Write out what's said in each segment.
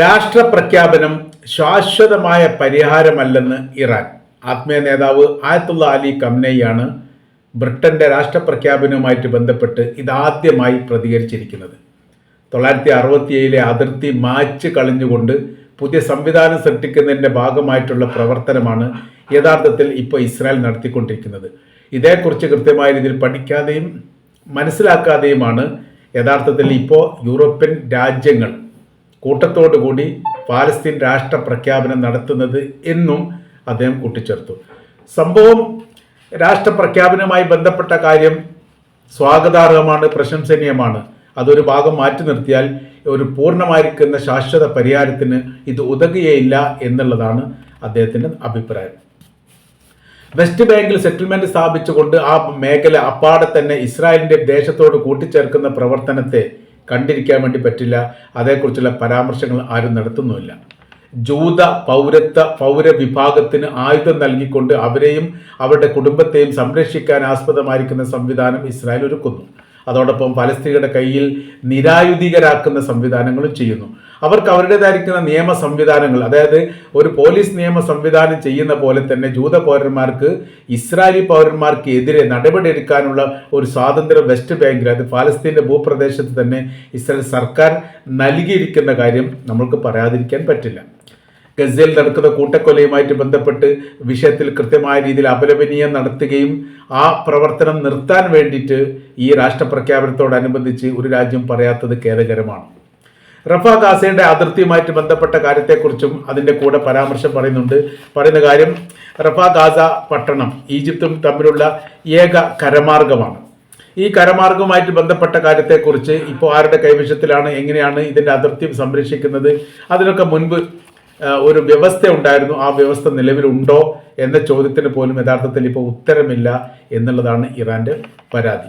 രാഷ്ട്രപ്രഖ്യാപനം ശാശ്വതമായ പരിഹാരമല്ലെന്ന് ഇറാൻ. ആത്മീയ നേതാവ് ആയത്തുള്ള അലി കംനയാണ് ബ്രിട്ടന്റെ രാഷ്ട്ര രാഷ്ട്രപ്രഖ്യാപനവുമായിട്ട് ബന്ധപ്പെട്ട് ഇതാദ്യമായി പ്രതികരിച്ചിരിക്കുന്നത്. തൊള്ളായിരത്തി അറുപത്തിയേഴിലെ അതിർത്തി മാച്ച് കളഞ്ഞുകൊണ്ട് പുതിയ സംവിധാനം സൃഷ്ടിക്കുന്നതിന്റെ ഭാഗമായിട്ടുള്ള പ്രവർത്തനമാണ് യഥാർത്ഥത്തിൽ ഇപ്പോൾ ഇസ്രായേൽ നടത്തിക്കൊണ്ടിരിക്കുന്നത്. ഇതേക്കുറിച്ച് കൃത്യമായ രീതിയിൽ പഠിക്കാതെയും മനസ്സിലാക്കാതെയുമാണ് യഥാർത്ഥത്തിൽ ഇപ്പോൾ യൂറോപ്യൻ രാജ്യങ്ങൾ കൂട്ടത്തോടു കൂടി പാലസ്തീൻ രാഷ്ട്ര പ്രഖ്യാപനം നടത്തുന്നത് എന്നും അദ്ദേഹം കൂട്ടിച്ചേർത്തു. സംഭവം രാഷ്ട്ര പ്രഖ്യാപനവുമായി ബന്ധപ്പെട്ട കാര്യം സ്വാഗതാർഹമാണ് പ്രശംസനീയമാണ്. അതൊരു ഭാഗം മാറ്റി നിർത്തിയാൽ ഒരു പൂർണമായിരിക്കുന്ന ശാശ്വത പരിഹാരത്തിന് ഇത് ഉതകുകയില്ല എന്നുള്ളതാണ് അദ്ദേഹത്തിന്റെ അഭിപ്രായം. വെസ്റ്റ് ബാങ്കിൽ സെറ്റിൽമെന്റ് സ്ഥാപിച്ചുകൊണ്ട് ആ മേഖല അപ്പാടെ തന്നെ ഇസ്രായേലിന്റെ ദേശത്തോട് കൂട്ടിച്ചേർക്കുന്ന പ്രവർത്തനത്തെ കണ്ടിരിക്കാൻ വേണ്ടി പറ്റില്ല. അതേക്കുറിച്ചുള്ള പരാമർശങ്ങൾ ആരും നടത്തുന്നുമില്ല. ജൂത പൗരത്വ പൗരവിഭാഗത്തിന് ആയുധം നൽകിക്കൊണ്ട് അവരെയും അവരുടെ കുടുംബത്തെയും സംരക്ഷിക്കാൻ ആസ്പദമായിരിക്കുന്ന സംവിധാനം ഇസ്രായേൽ ഒരുക്കുന്നു. അതോടൊപ്പം ഫലസ്തീനയുടെ കയ്യിൽ നിരായുധീകരാക്കുന്ന സംവിധാനങ്ങളും ചെയ്യുന്നു. അവർക്ക് അവരുടേതായിരിക്കുന്ന നിയമ സംവിധാനങ്ങൾ അതായത് ഒരു പോലീസ് നിയമ സംവിധാനം ചെയ്യുന്ന പോലെ തന്നെ ജൂത പൗരന്മാർക്ക് ഇസ്രായേലി പൗരന്മാർക്ക് എതിരെ നടപടിയെടുക്കാനുള്ള ഒരു സ്വാതന്ത്ര്യം വെസ്റ്റ് ബാങ്കിൽ അത് ഫലസ്തീന്റെ ഭൂപ്രദേശത്ത് തന്നെ ഇസ്രായേൽ സർക്കാർ നൽകിയിരിക്കുന്ന കാര്യം നമ്മൾക്ക് പറയാതിരിക്കാൻ പറ്റില്ല. ഗസയിൽ നടക്കുന്ന കൂട്ടക്കൊലയുമായിട്ട് ബന്ധപ്പെട്ട് വിഷയത്തിൽ കൃത്യമായ രീതിയിൽ അപലപനീയം നടത്തുകയും ആ പ്രവർത്തനം നിർത്താൻ വേണ്ടിയിട്ട് ഈ രാഷ്ട്രപ്രഖ്യാപനത്തോടനുബന്ധിച്ച് ഒരു രാജ്യം പറയാത്തത് ഖേദകരമാണ്. റഫ ഗാസയുടെ അതിർത്തിയുമായിട്ട് ബന്ധപ്പെട്ട കാര്യത്തെക്കുറിച്ചും അതിന്റെ കൂടെ പരാമർശം പറയുന്നുണ്ട്. പറയുന്ന കാര്യം റഫ ഗാസ പട്ടണം ഈജിപ്തും തമ്മിലുള്ള ഏക കരമാർഗമാണ്. ഈ കരമാർഗവുമായിട്ട് ബന്ധപ്പെട്ട കാര്യത്തെക്കുറിച്ച് ഇപ്പോൾ ആരുടെ കൈവശത്തിലാണ് എങ്ങനെയാണ് ഇതിന്റെ അതിർത്തി സംരക്ഷിക്കുന്നത് അതിനൊക്കെ മുൻപ് ഒരു വ്യവസ്ഥ ഉണ്ടായിരുന്നു. ആ വ്യവസ്ഥ നിലവിലുണ്ടോ എന്ന ചോദ്യത്തിന് പോലും യഥാർത്ഥത്തിൽ ഇപ്പോൾ ഉത്തരമില്ല എന്നുള്ളതാണ് ഇറാന്റെ പരാതി.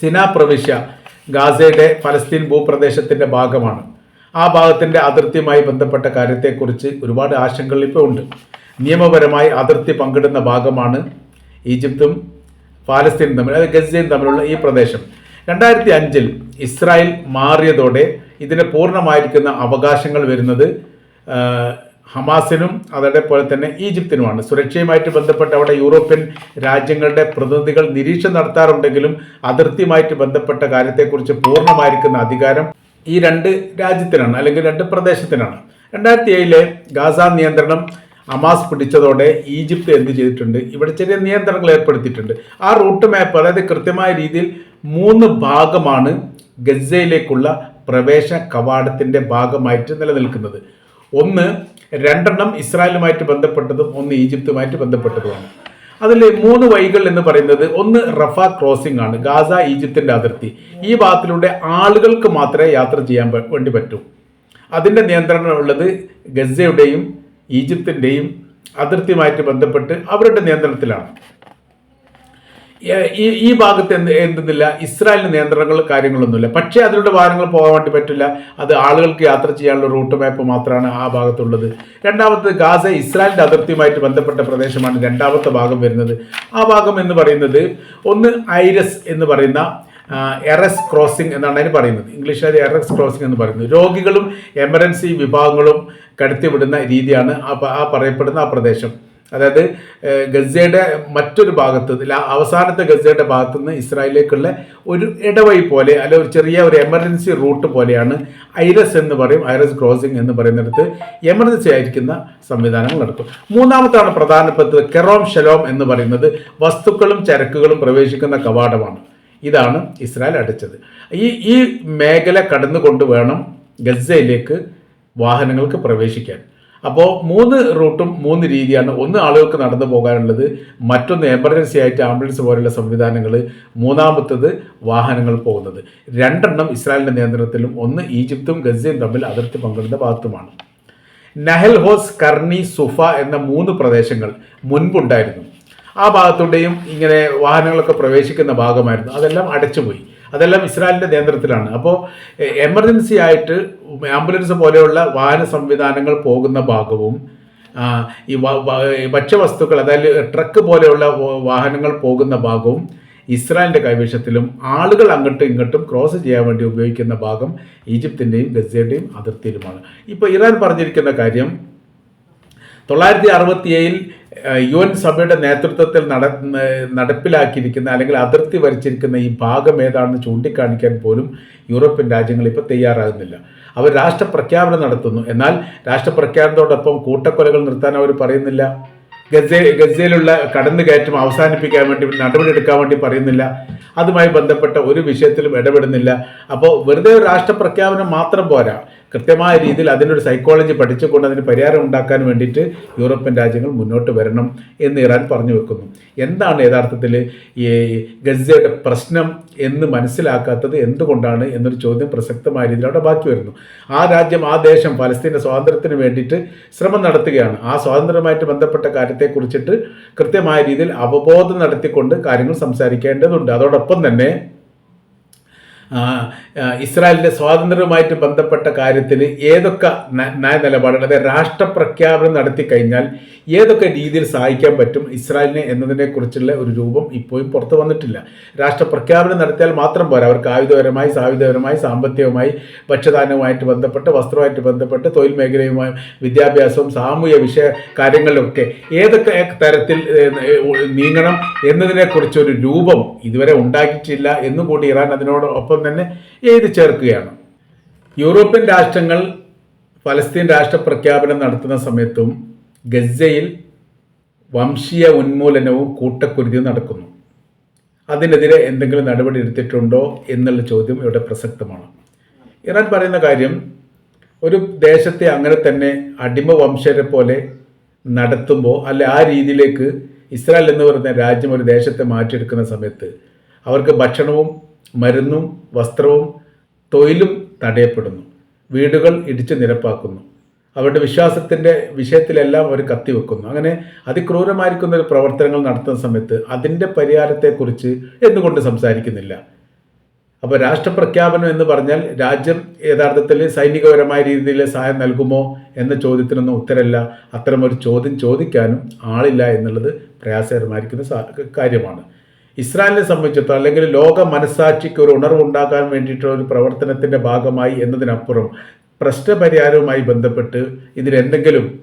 സിന പ്രവിശ്യ ഗാസയുടെ ഫലസ്തീൻ ഭൂപ്രദേശത്തിന്റെ ഭാഗമാണ്. ആ ഭാഗത്തിന്റെ അതിർത്തിയുമായി ബന്ധപ്പെട്ട കാര്യത്തെക്കുറിച്ച് ഒരുപാട് ആശങ്കകൾ ഇപ്പോൾ ഉണ്ട്. നിയമപരമായി അതിർത്തി പങ്കിടുന്ന ഭാഗമാണ് ഈജിപ്തും പാലസ്തീനും തമ്മിൽ അതായത് ഗസയും തമ്മിലുള്ള ഈ പ്രദേശം. രണ്ടായിരത്തി അഞ്ചിൽ ഇസ്രായേൽ മാറിയതോടെ ഇതിന് പൂർണമായിരിക്കുന്ന അവകാശങ്ങൾ വരുന്നത് ഹമാസിനും അതേപോലെ തന്നെ ഈജിപ്തിനുമാണ്. സുരക്ഷയുമായിട്ട് ബന്ധപ്പെട്ട് അവിടെ യൂറോപ്യൻ രാജ്യങ്ങളുടെ പ്രതിനിധികൾ നിരീക്ഷണം നടത്താറുണ്ടെങ്കിലും അതിർത്തിയുമായിട്ട് ബന്ധപ്പെട്ട കാര്യത്തെക്കുറിച്ച് പൂർണമായിരിക്കുന്ന അധികാരം ഈ രണ്ട് രാജ്യത്തിനാണ് അല്ലെങ്കിൽ രണ്ട് പ്രദേശത്തിനാണ്. രണ്ടായിരത്തി ഏഴിലെ ഗാസ നിയന്ത്രണം അമാസ് പിടിച്ചതോടെ ഈജിപ്ത് എന്ത് ചെയ്തിട്ടുണ്ട്? ഇവിടെ ചെറിയ നിയന്ത്രണങ്ങൾ ഏർപ്പെടുത്തിയിട്ടുണ്ട്. ആ റൂട്ട് മാപ്പ് അതായത് കൃത്യമായ രീതിയിൽ മൂന്ന് ഭാഗമാണ് ഗസയിലേക്കുള്ള പ്രവേശന കവാടത്തിന്റെ ഭാഗമായിട്ട് നിലനിൽക്കുന്നത്. ഒന്ന് രണ്ടെണ്ണം ഇസ്രായേലുമായിട്ട് ബന്ധപ്പെട്ടതും ഒന്ന് ഈജിപ്തുമായിട്ട് ബന്ധപ്പെട്ടതുമാണ്. അതിൽ മൂന്ന് വഴികൾ എന്ന് പറയുന്നത് ഒന്ന് റഫ ക്രോസിംഗ് ആണ് ഗാസ ഈജിപ്തിന്റെ അതിർത്തി. ഈ ഭാഗത്തിലൂടെ ആളുകൾക്ക് മാത്രമേ യാത്ര ചെയ്യാൻ വേണ്ടി പറ്റൂ. അതിന്റെ നിയന്ത്രണം ഉള്ളത് ഗസയുടെയും ഈജിപ്തിന്റെയും അതിർത്തിയുമായിട്ട് ബന്ധപ്പെട്ട് അവരുടെ നിയന്ത്രണത്തിലാണ്. ഈ ഈ ഭാഗത്ത് എന്ത് എന്തെന്നില്ല ഇസ്രായേലിന് നിയന്ത്രണങ്ങൾ കാര്യങ്ങളൊന്നുമില്ല. പക്ഷേ അതിലൂടെ വാഹനങ്ങൾ പോകാൻ വേണ്ടി പറ്റില്ല. അത് ആളുകൾക്ക് യാത്ര ചെയ്യാനുള്ള റൂട്ട് മാപ്പ് മാത്രമാണ് ആ ഭാഗത്തുള്ളത്. രണ്ടാമത്തെ ഗാസ ഇസ്രായേലിന്റെ അതിർത്തിയുമായിട്ട് ബന്ധപ്പെട്ട പ്രദേശമാണ് രണ്ടാമത്തെ ഭാഗം വരുന്നത്. ആ ഭാഗം എന്ന് പറയുന്നത് ഒന്ന് ഐരസ് എന്ന് പറയുന്ന എറസ് ക്രോസിംഗ് എന്നാണ് അതിന് പറയുന്നത്. ഇംഗ്ലീഷിൽ അത് എറസ് ക്രോസിംഗ് എന്ന് പറയുന്നത്. രോഗികളും എമർജൻസി വിഭാഗങ്ങളും കടത്തിവിടുന്ന രീതിയാണ് ആ പറയപ്പെടുന്ന ആ പ്രദേശം. അതായത് ഗസയുടെ മറ്റൊരു ഭാഗത്ത് അവസാനത്തെ ഗസയുടെ ഭാഗത്തു നിന്ന് ഇസ്രായേലിലേക്കുള്ള ഒരു ഇടവഴി പോലെ അല്ലെ ഒരു ചെറിയ ഒരു എമർജൻസി റൂട്ട് പോലെയാണ് ഐറസ് എന്ന് പറയും ഐറസ് ക്രോസിംഗ് എന്ന് പറയുന്നിടത്ത് എമർജൻസി ആയിരിക്കുന്ന സംവിധാനങ്ങൾ നടക്കും മൂന്നാമത്താണ് പ്രധാനപ്പെട്ടത് കെറോം ഷെലോം എന്ന് പറയുന്നത് വസ്തുക്കളും ചരക്കുകളും പ്രവേശിക്കുന്ന കവാടമാണ്. ഇതാണ് ഇസ്രായേൽ അടച്ചത്. ഈ ഈ മേഖല കടന്നുകൊണ്ട് വേണം ഗസയിലേക്ക് വാഹനങ്ങൾക്ക് പ്രവേശിക്കാൻ. അപ്പോൾ മൂന്ന് റൂട്ടും മൂന്ന് രീതിയാണ് ഒന്ന് ആളുകൾക്ക് നടന്നു പോകാനുള്ളത് മറ്റൊന്ന് എമർജൻസി ആയിട്ട് ആംബുലൻസ് പോലുള്ള സംവിധാനങ്ങൾ മൂന്നാമത്തത് വാഹനങ്ങൾ പോകുന്നത്. രണ്ടെണ്ണം ഇസ്രായേലിന്റെ നിയന്ത്രണത്തിലും ഒന്ന് ഈജിപ്തും ഗസയും തമ്മിൽ അതിർത്തി പങ്കിടുന്ന ഭാഗത്തുമാണ്. നഹൽ ഹോസ് കർണി സുഫ എന്ന മൂന്ന് പ്രദേശങ്ങൾ മുൻപുണ്ടായിരുന്നു. ആ ഭാഗത്തൂടെയും ഇങ്ങനെ വാഹനങ്ങളൊക്കെ പ്രവേശിക്കുന്ന ഭാഗമായിരുന്നു. അതെല്ലാം അടച്ചുപോയി. അതെല്ലാം ഇസ്രായേലിന്റെ നിയന്ത്രണത്തിലാണ്. അപ്പോൾ എമർജൻസി ആയിട്ട് ആംബുലൻസ് പോലെയുള്ള വാഹന സംവിധാനങ്ങൾ പോകുന്ന ഭാഗവും ഈ ഭക്ഷ്യവസ്തുക്കൾ അതായത് ട്രക്ക് പോലെയുള്ള വാഹനങ്ങൾ പോകുന്ന ഭാഗവും ഇസ്രായേലിന്റെ കൈവശത്തിലും ആളുകൾ അങ്ങോട്ടും ഇങ്ങോട്ടും ക്രോസ് ചെയ്യാൻ വേണ്ടി ഉപയോഗിക്കുന്ന ഭാഗം ഈജിപ്തിന്റെയും ഗസയുടെയും അതിർത്തിയിലുമാണ്. ഇപ്പോൾ ഇറാൻ പറഞ്ഞിരിക്കുന്ന കാര്യം തൊള്ളായിരത്തി അറുപത്തി ഏഴിൽ യു എൻ സഭയുടെ നേതൃത്വത്തിൽ നട നടപ്പിലാക്കിയിരിക്കുന്ന അല്ലെങ്കിൽ അതിർത്തി വരച്ചിരിക്കുന്ന ഈ ഭാഗം ഏതാണെന്ന് ചൂണ്ടിക്കാണിക്കാൻ പോലും യൂറോപ്യൻ രാജ്യങ്ങൾ ഇപ്പോൾ തയ്യാറാകുന്നില്ല. അവർ രാഷ്ട്രപ്രഖ്യാപനം നടത്തുന്നു. എന്നാൽ രാഷ്ട്രപ്രഖ്യാപനത്തോടൊപ്പം കൂട്ടക്കൊലകൾ നിർത്താൻ അവർ പറയുന്നില്ല. ഗസ ഗസയിലുള്ള കടന്നുകയറ്റം അവസാനിപ്പിക്കാൻ വേണ്ടി നടപടിയെടുക്കാൻ വേണ്ടി പറയുന്നില്ല. അതുമായി ബന്ധപ്പെട്ട ഒരു വിഷയത്തിലും ഇടപെടുന്നില്ല. അപ്പോൾ വെറുതെ ഒരു രാഷ്ട്രപ്രഖ്യാപനം മാത്രം പോരാ. കൃത്യമായ രീതിയിൽ അതിനൊരു സൈക്കോളജി പഠിച്ചുകൊണ്ട് അതിന് പരിഹാരം ഉണ്ടാക്കാൻ വേണ്ടിയിട്ട് യൂറോപ്യൻ രാജ്യങ്ങൾ മുന്നോട്ട് വരണം എന്ന് ഇറാൻ പറഞ്ഞു വെക്കുന്നു. എന്താണ് യഥാർത്ഥത്തിൽ ഈ ഗസയുടെ പ്രശ്നം എന്ന് മനസ്സിലാക്കാത്തത് എന്തുകൊണ്ടാണ് എന്നൊരു ചോദ്യം പ്രസക്തമായ രീതിയിൽ അവിടെ ബാക്കി വരുന്നു. ആ രാജ്യം ആ ദേശം പലസ്തീന്റെ സ്വാതന്ത്ര്യത്തിന് വേണ്ടിയിട്ട് ശ്രമം നടത്തുകയാണ്. ആ സ്വാതന്ത്ര്യമായിട്ട് ബന്ധപ്പെട്ട കാര്യത്തെക്കുറിച്ചിട്ട് കൃത്യമായ രീതിയിൽ അവബോധം നടത്തിക്കൊണ്ട് കാര്യങ്ങൾ സംസാരിക്കേണ്ടതുണ്ട്. അതോടൊപ്പം തന്നെ ഇസ്രായേലിന്റെ സ്വാതന്ത്ര്യവുമായിട്ട് ബന്ധപ്പെട്ട കാര്യത്തിൽ ഏതൊക്കെ നയ നിലപാടുകൾ അതായത് രാഷ്ട്രപ്രഖ്യാപനം നടത്തി കഴിഞ്ഞാൽ ഏതൊക്കെ രീതിയിൽ സഹായിക്കാൻ പറ്റും ഇസ്രായേലിനെ എന്നതിനെക്കുറിച്ചുള്ള ഒരു രൂപം ഇപ്പോഴും പുറത്തു വന്നിട്ടില്ല. രാഷ്ട്രപ്രഖ്യാപനം നടത്തിയാൽ മാത്രം പോരാ. അവർക്ക് ആയുധപരമായി സായുധപരമായി സാമ്പത്തികമായി ഭക്ഷ്യധാനവുമായിട്ട് ബന്ധപ്പെട്ട് വസ്ത്രവുമായിട്ട് ബന്ധപ്പെട്ട് തൊഴിൽ മേഖലയുമായി വിദ്യാഭ്യാസവും സാമൂഹ്യ വിഷയ കാര്യങ്ങളിലൊക്കെ ഏതൊക്കെ തരത്തിൽ നീങ്ങണം എന്നതിനെക്കുറിച്ചൊരു രൂപം ഇതുവരെ ഉണ്ടാക്കിയിട്ടില്ല എന്നുകൂടി ഇറാൻ അതിനോടൊപ്പം തന്നെ എഴുതി ചേർക്കുകയാണ്. യൂറോപ്യൻ രാഷ്ട്രങ്ങൾ ഫലസ്തീൻ രാഷ്ട്രപ്രഖ്യാപനം നടത്തുന്ന സമയത്തും ഗസയിൽ വംശീയ ഉന്മൂലനവും കൂട്ടക്കുരുതിയും നടക്കുന്നു. അതിനെതിരെ എന്തെങ്കിലും നടപടി എടുത്തിട്ടുണ്ടോ എന്നുള്ള ചോദ്യം ഇവിടെ പ്രസക്തമാണ്. ഇറാൻ പറയുന്ന കാര്യം ഒരു ദേശത്തെ അങ്ങനെ തന്നെ അടിമ വംശരെ പോലെ നടത്തുമ്പോൾ അല്ലെ ആ രീതിയിലേക്ക് ഇസ്രായേൽ എന്ന് പറയുന്ന രാജ്യം ഒരു ദേശത്തെ മാറ്റിയെടുക്കുന്ന സമയത്ത് അവർക്ക് ഭക്ഷണവും മരുന്നും വസ്ത്രവും തൊഴിലും തടയപ്പെടുന്നു. വീടുകൾ ഇടിച്ചു നിരപ്പാക്കുന്നു. അവരുടെ വിശ്വാസത്തിന്റെ വിഷയത്തിലെല്ലാം അവർ കത്തിവെക്കുന്നു. അങ്ങനെ അതിക്രൂരമായിരിക്കുന്ന ഒരു പ്രവർത്തനങ്ങൾ നടത്തുന്ന സമയത്ത് അതിന്റെ പരിഹാരത്തെക്കുറിച്ച് എന്തുകൊണ്ട് സംസാരിക്കുന്നില്ല? അപ്പോൾ രാഷ്ട്രപ്രഖ്യാപനം എന്ന് പറഞ്ഞാൽ രാജ്യം യഥാർത്ഥത്തിൽ സൈനികപരമായ രീതിയിൽ സഹായം നൽകുമോ എന്ന ചോദ്യത്തിനൊന്നും ഉത്തരമില്ല അത്തരമൊരു ചോദ്യം ചോദിക്കാനും ആളില്ല എന്നുള്ളത് പ്രയാസകരമായിരിക്കുന്ന കാര്യമാണ്. ഇസ്രായേലിനെ സംബന്ധിച്ചിടത്തോളം അല്ലെങ്കിൽ ലോക മനസാക്ഷിക്ക് ഒരു ഉണർവ് ഉണ്ടാക്കാൻ വേണ്ടിയിട്ടുള്ള ഒരു പ്രവർത്തനത്തിന്റെ ഭാഗമായി എന്നതിനപ്പുറം പ്രശ്നപരിഹാരവുമായി ബന്ധപ്പെട്ട് ഇതിലെന്തെങ്കിലും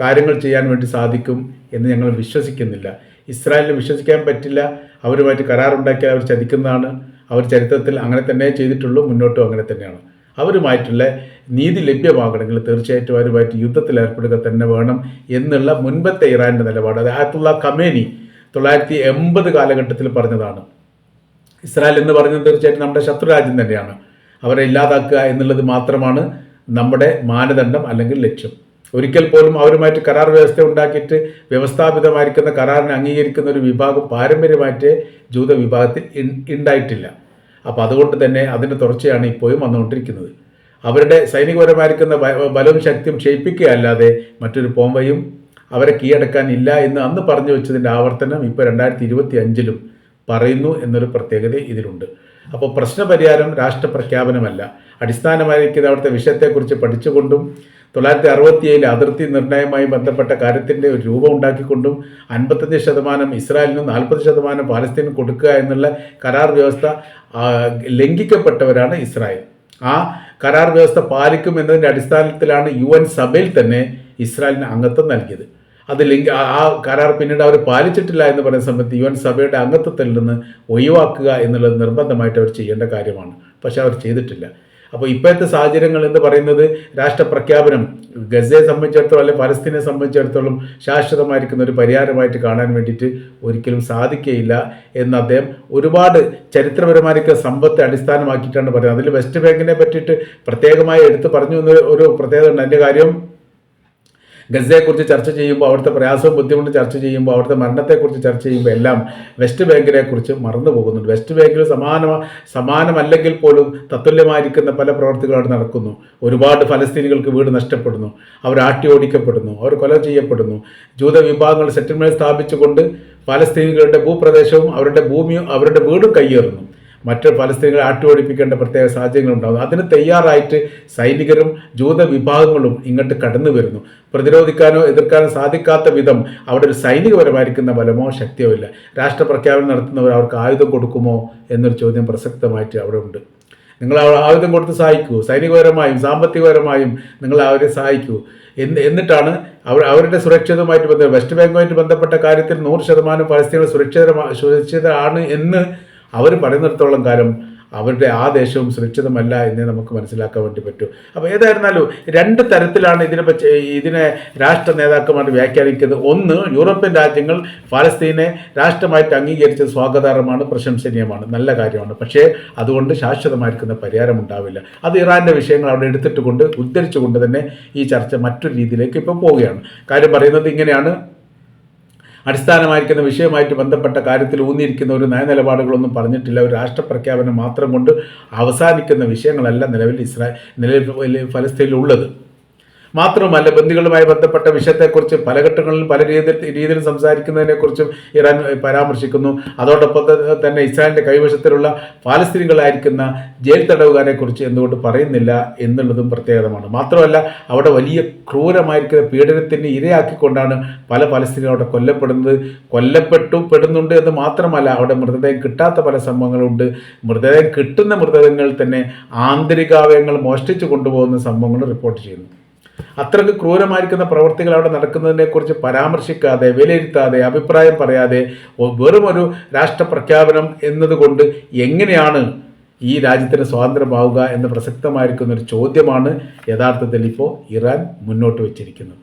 കാര്യങ്ങൾ ചെയ്യാൻ വേണ്ടി സാധിക്കും എന്ന് ഞങ്ങൾ വിശ്വസിക്കുന്നില്ല. ഇസ്രായേലിന് വിശ്വസിക്കാൻ പറ്റില്ല. അവരുമായിട്ട് കരാറുണ്ടാക്കിയാൽ അവർ ചതിക്കുന്നതാണ്. അവർ ചരിത്രത്തിൽ അങ്ങനെ തന്നെ ചെയ്തിട്ടുള്ളൂ മുന്നോട്ടും അങ്ങനെ തന്നെയാണ്. അവരുമായിട്ടുള്ള നീതി ലഭ്യമാകണമെങ്കിൽ തീർച്ചയായിട്ടും അവരുമായിട്ട് യുദ്ധത്തിൽ ഏർപ്പെടുക തന്നെ വേണം എന്നുള്ള മുൻപത്തെ ഇറാന്റെ നിലപാട്. അത് ആയത്തുള്ള കമേനി തൊള്ളായിരത്തി എൺപത് കാലഘട്ടത്തിൽ പറഞ്ഞതാണ്. ഇസ്രായേൽ എന്ന് പറയുന്നത് തീർച്ചയായിട്ടും നമ്മുടെ ശത്രുരാജ്യം തന്നെയാണ്. അവരെ ഇല്ലാതാക്കുക എന്നുള്ളത് മാത്രമാണ് നമ്മുടെ മാനദണ്ഡം അല്ലെങ്കിൽ ലക്ഷ്യം. ഒരിക്കൽ പോലും അവരുമായിട്ട് കരാർ വ്യവസ്ഥ ഉണ്ടാക്കിയിട്ട് വ്യവസ്ഥാപിതമായിരിക്കുന്ന കരാറിനെ അംഗീകരിക്കുന്ന ഒരു വിഭാഗം പാരമ്പര്യമായിട്ട് ജൂത വിഭാഗത്തിൽ ഉണ്ടായിട്ടില്ല അപ്പോൾ അതുകൊണ്ട് തന്നെ അതിന്റെ തുടർച്ചയാണ് ഇപ്പോഴും വന്നുകൊണ്ടിരിക്കുന്നത്. അവരുടെ സൈനികപരമായിരിക്കുന്ന ബലവും ശക്തിയും ക്ഷയിപ്പിക്കുകയല്ലാതെ മറ്റൊരു പോംവയും അവരെ കീഴടക്കാൻ ഇല്ല എന്ന് അന്ന് പറഞ്ഞു വെച്ചതിന്റെ ആവർത്തനം ഇപ്പോൾ രണ്ടായിരത്തി ഇരുപത്തി അഞ്ചിലും പറയുന്നു എന്നൊരു പ്രത്യേകത ഇതിലുണ്ട്. അപ്പോൾ പ്രശ്നപരിഹാരം രാഷ്ട്രപ്രഖ്യാപനമല്ല. അടിസ്ഥാനമായിരിക്കുന്ന അവിടുത്തെ വിഷയത്തെക്കുറിച്ച് പഠിച്ചുകൊണ്ടും തൊള്ളായിരത്തി അറുപത്തിയേഴിലെ അതിർത്തി നിർണയവുമായി ബന്ധപ്പെട്ട കാര്യത്തിന്റെ ഒരു രൂപം ഉണ്ടാക്കിക്കൊണ്ടും അൻപത്തഞ്ച് ശതമാനം ഇസ്രായേലിനും നാൽപ്പത് ശതമാനം പാലസ്തീനും കൊടുക്കുക എന്നുള്ള കരാർ വ്യവസ്ഥ ലംഘിക്കപ്പെട്ടവരാണ് ഇസ്രായേൽ. ആ കരാർ വ്യവസ്ഥ പാലിക്കും എന്നതിന്റെ അടിസ്ഥാനത്തിലാണ് യു എൻ സഭയിൽ തന്നെ ഇസ്രായേലിന് അംഗത്വം നൽകിയത്. അത് ലിങ്ക് ആ- കരാർ പിന്നീട് അവർ പാലിച്ചിട്ടില്ല എന്ന് പറയുന്ന സമയത്ത് യു എൻ സഭയുടെ അംഗത്വത്തിൽ നിന്ന് ഒഴിവാക്കുക എന്നുള്ളത് നിർബന്ധമായിട്ട് അവർ ചെയ്യേണ്ട കാര്യമാണ്. പക്ഷെ അവർ ചെയ്തിട്ടില്ല. അപ്പോൾ ഇപ്പോഴത്തെ സാഹചര്യങ്ങൾ എന്ന് പറയുന്നത് രാഷ്ട്രപ്രഖ്യാപനം ഗസയെ സംബന്ധിച്ചിടത്തോളം അല്ലെങ്കിൽ പലസ്തീനെ സംബന്ധിച്ചിടത്തോളം ശാശ്വതമായിരിക്കുന്ന ഒരു പരിഹാരമായിട്ട് കാണാൻ വേണ്ടിയിട്ട് ഒരിക്കലും സാധിക്കുകയില്ല എന്ന് അദ്ദേഹം ഒരുപാട് ചരിത്രപരമായിരിക്കുന്ന സമ്പത്തെ അടിസ്ഥാനമാക്കിയിട്ടാണ് പറയുന്നത്. അതിൽ വെസ്റ്റ് ബാങ്കിനെ പറ്റിയിട്ട് പ്രത്യേകമായി എടുത്തു പറഞ്ഞു എന്ന് ഒരു പ്രത്യേകത ഉണ്ട്. അതിന്റെ കാര്യം ഗസയെക്കുറിച്ച് ചർച്ച ചെയ്യുമ്പോൾ അവിടുത്തെ പ്രയാസവും ബുദ്ധിമുട്ടും ചർച്ച ചെയ്യുമ്പോൾ അവിടുത്തെ മരണത്തെക്കുറിച്ച് ചർച്ച ചെയ്യുമ്പോൾ എല്ലാം വെസ്റ്റ് ബാങ്കിനെ കുറിച്ച് മറന്നു പോകുന്നുണ്ട്. വെസ്റ്റ് ബാങ്കിൽ സമാന സമാനമല്ലെങ്കിൽ പോലും തത്തുല്യമായിരിക്കുന്ന പല പ്രവർത്തികളും നടക്കുന്നു. ഒരുപാട് ഫലസ്തീനികൾക്ക് വീട് നഷ്ടപ്പെടുന്നു. അവർ ആട്ടി ഓടിക്കപ്പെടുന്നു അവർ കൊല ചെയ്യപ്പെടുന്നു. ജൂത വിഭാഗങ്ങൾ സെറ്റിൽമെന്റ് സ്ഥാപിച്ചുകൊണ്ട് ഫലസ്തീനികളുടെ ഭൂപ്രദേശവും അവരുടെ ഭൂമിയും അവരുടെ വീടും കയ്യേറുന്നു മറ്റ് പലസ്തീനികളെ ആട്ടുപടിപ്പിക്കേണ്ട പ്രത്യേക സാഹചര്യങ്ങളുണ്ടാകുന്നു. അതിന് തയ്യാറായിട്ട് സൈനികരും ജൂത വിഭാഗങ്ങളും ഇങ്ങോട്ട് കടന്നു വരുന്നു. പ്രതിരോധിക്കാനോ എതിർക്കാനോ സാധിക്കാത്ത വിധം അവിടെ ഒരു സൈനികപരമായിരിക്കുന്ന ബലമോ ശക്തിയോ ഇല്ല. രാഷ്ട്രപ്രഖ്യാപനം നടത്തുന്നവർ അവർക്ക് ആയുധം കൊടുക്കുമോ എന്നൊരു ചോദ്യം പ്രസക്തമായിട്ട് അവിടെ ഉണ്ട്. നിങ്ങൾ ആയുധം കൊടുത്ത് സഹായിക്കൂ. സൈനികപരമായും സാമ്പത്തികപരമായും നിങ്ങൾ അവരെ സഹായിക്കൂ. എന്ന് എന്നിട്ടാണ് അവർ അവരുടെ സുരക്ഷിതമായിട്ട് ബന്ധ വെസ്റ്റ് ബാങ്കുമായിട്ട് ബന്ധപ്പെട്ട കാര്യത്തിൽ നൂറ് ശതമാനം പലസ്തീനുകൾ സുരക്ഷിതമാണ് സുരക്ഷിതമാണ് എന്ന് അവർ പറയുന്നിടത്തോളം കാലം അവരുടെ ആ ദേശവും സുരക്ഷിതമല്ല എന്നേ നമുക്ക് മനസ്സിലാക്കാൻ വേണ്ടി പറ്റൂ. അപ്പോൾ ഏതായിരുന്നാലും രണ്ട് തരത്തിലാണ് ഇതിനെ പറ്റി ഇതിനെ രാഷ്ട്ര നേതാക്കന്മാർ വ്യാഖ്യാനിക്കുന്നത്. ഒന്ന് യൂറോപ്യൻ രാജ്യങ്ങൾ ഫലസ്തീനെ രാഷ്ട്രമായിട്ട് അംഗീകരിച്ചത് സ്വാഗതാർഹമാണ് പ്രശംസനീയമാണ് നല്ല കാര്യമാണ്. പക്ഷേ അതുകൊണ്ട് ശാശ്വതമായിരിക്കുന്ന പരിഹാരം ഉണ്ടാവില്ല. അത് ഇറാന്റെ വിഷയങ്ങൾ അവിടെ എടുത്തിട്ട് കൊണ്ട് ഉദ്ധരിച്ചുകൊണ്ട് തന്നെ ഈ ചർച്ച മറ്റൊരു രീതിയിലേക്ക് ഇപ്പോൾ പോവുകയാണ്. കാര്യം പറയുന്നത് ഇങ്ങനെയാണ്. അടിസ്ഥാനമായിരിക്കുന്ന വിഷയമായിട്ട് ബന്ധപ്പെട്ട കാര്യത്തിൽ ഊന്നിയിരിക്കുന്ന ഒരു നയനിലപാടുകളൊന്നും പറഞ്ഞിട്ടില്ല. ഒരു രാഷ്ട്രപ്രഖ്യാപനം മാത്രം കൊണ്ട് അവസാനിക്കുന്ന വിഷയങ്ങളല്ല നിലവിൽ ഇസ്രായേൽ നിലവിൽ ഫലസ്തീനിലുള്ളത്. മാത്രമല്ല ബന്ദികളുമായി ബന്ധപ്പെട്ട വിഷയത്തെക്കുറിച്ച് പല ഘട്ടങ്ങളിലും പല രീതി രീതിയിൽ സംസാരിക്കുന്നതിനെക്കുറിച്ചും ഇറാൻ പരാമർശിക്കുന്നു. അതോടൊപ്പം തന്നെ ഇസ്രായേലിന്റെ കൈവശത്തിലുള്ള പാലസ്തീനികളായിരിക്കുന്ന ജയിൽ തടവുകാരെക്കുറിച്ച് എന്തുകൊണ്ട് പറയുന്നില്ല എന്നുള്ളതും പ്രത്യേകതമാണ്. മാത്രമല്ല അവിടെ വലിയ ക്രൂരമായിരിക്കുന്ന പീഡനത്തിന് ഇരയാക്കിക്കൊണ്ടാണ് പല ഫലസ്തീനികൾ അവിടെ കൊല്ലപ്പെടുന്നത്. കൊല്ലപ്പെട്ടു പെടുന്നുണ്ട് എന്ന് മാത്രമല്ല അവിടെ മൃതദേഹം കിട്ടാത്ത പല സംഭവങ്ങളുണ്ട്. മൃതദേഹം കിട്ടുന്ന മൃതദേഹങ്ങൾ തന്നെ ആന്തരികാവയങ്ങൾ മോഷ്ടിച്ചു കൊണ്ടുപോകുന്ന സംഭവങ്ങൾ റിപ്പോർട്ട് ചെയ്യുന്നു. അത്രയ്ക്ക് ക്രൂരമായിരിക്കുന്ന പ്രവൃത്തികൾ അവിടെ നടക്കുന്നതിനെക്കുറിച്ച് പരാമർശിക്കാതെ വിലയിരുത്താതെ അഭിപ്രായം പറയാതെ വെറുമൊരു രാഷ്ട്രപ്രഖ്യാപനം എന്നതുകൊണ്ട് എങ്ങനെയാണ് ഈ രാജ്യത്തിന് സ്വാതന്ത്ര്യമാവുക എന്ന് പ്രസക്തമായിരിക്കുന്ന ഒരു ചോദ്യമാണ് യഥാർത്ഥത്തിൽ ഇപ്പോൾ ഇറാൻ മുന്നോട്ട് വച്ചിരിക്കുന്നത്.